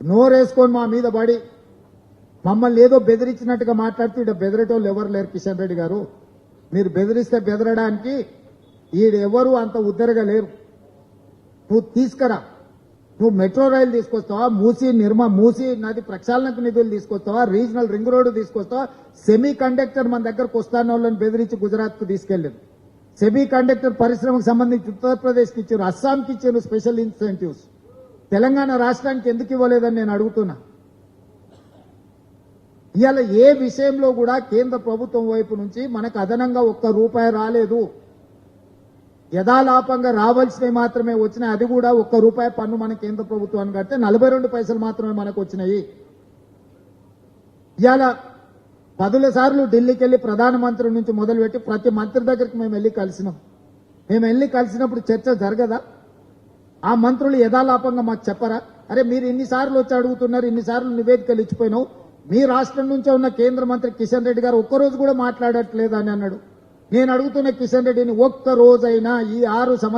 నోరేసుకొని మా మీద పడి మమ్మల్ని ఏదో బెదిరించినట్టుగా మాట్లాడుతూ ఇక్కడ బెదిరేటోళ్ళు ఎవరు లేరు కిషన్ రెడ్డి గారు. మీరు బెదిరిస్తే బెదరడానికి ఈడెవరు అంత ఉద్దరగా లేరు. నువ్వు తీసుకురా. నువ్వు మెట్రో రైలు తీసుకొస్తావా? మూసి నిర్మా మూసి నది ప్రక్షాళనకు నిధులు తీసుకొస్తావా? రీజనల్ రింగ్ రోడ్డు తీసుకొస్తావా? సెమీ కండక్టర్ మన దగ్గరకు వస్తాన వాళ్ళని బెదిరించి గుజరాత్కు తీసుకెళ్ళారు. సెమీ కండక్టర్ పరిశ్రమకు సంబంధించి ఉత్తరప్రదేశ్కి ఇచ్చారు. అస్సాంకి ఇచ్చారు స్పెషల్ ఇన్సెంటివ్స్. తెలంగాణ రాష్ట్రానికి ఎందుకు ఇవ్వలేదని నేను అడుగుతున్నా. ఇవాళ ఏ విషయంలో కూడా కేంద్ర ప్రభుత్వం వైపు నుంచి మనకు అదనంగా ఒక్క రూపాయి రాలేదు. యథాలాపంగా రావాల్సినవి మాత్రమే వచ్చినాయి. అది కూడా ఒక్క రూపాయి పన్ను మన కేంద్ర ప్రభుత్వానికి కడితే నలభై రెండు పైసలు మాత్రమే మనకు వచ్చినాయి. ఇవాళ పదుల సార్లు ఢిల్లీకి వెళ్ళి ప్రధానమంత్రి నుంచి మొదలుపెట్టి ప్రతి మంత్రి దగ్గరికి మేము వెళ్ళి కలిసినాం. మేము వెళ్ళి కలిసినప్పుడు చర్చ జరగదా? ఆ మంత్రులు యథాలాపంగా మాకు చెప్పరా? అరే మీరు ఇన్నిసార్లు వచ్చి అడుగుతున్నారు ఇన్నిసార్లు నివేదికలు ఇచ్చిపోయినావు? మీ రాష్ట్రం నుంచే ఉన్న కేంద్ర మంత్రి కిషన్ రెడ్డి గారు ఒక్కరోజు కూడా మాట్లాడట్లేదు అని అన్నాడు. నేను అడుగుతున్న కిషన్ రెడ్డిని ఒక్క రోజైనా ఈ ఆరు సంవత్సరాలు